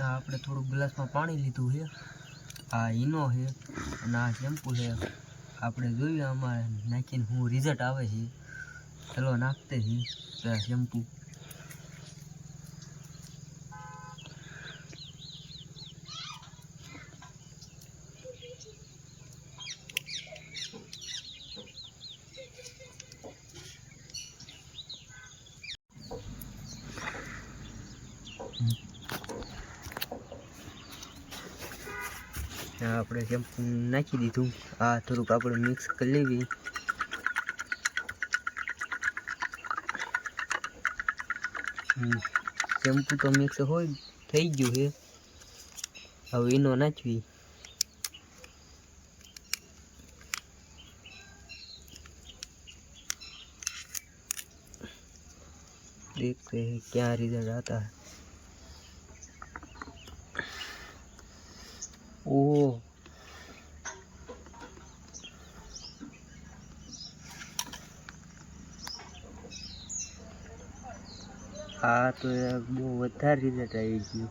આપણે થોડુંક ગ્લાસમાં પાણી લીધું છે. આ ઈનો છે અને આ શેમ્પુ છે. આપણે જોયું અમારે નાખીને હું રિઝલ્ટ આવે છે. ચલો નાખતે છીએ શેમ્પુ. આ આપણે શેમ્પુ નાખી દીધું, આ થોડુંક આપણે મિક્સ કરી લેવી. શેમ્પુ તો મિક્સ હોય, થઈ ગયું છે. હવે એનો નાચવી દેખ ક્યાં રિઝલ્ટ હતા ઓ આ તો બહુ વધારે રિઝલ્ટ આવી ગયું.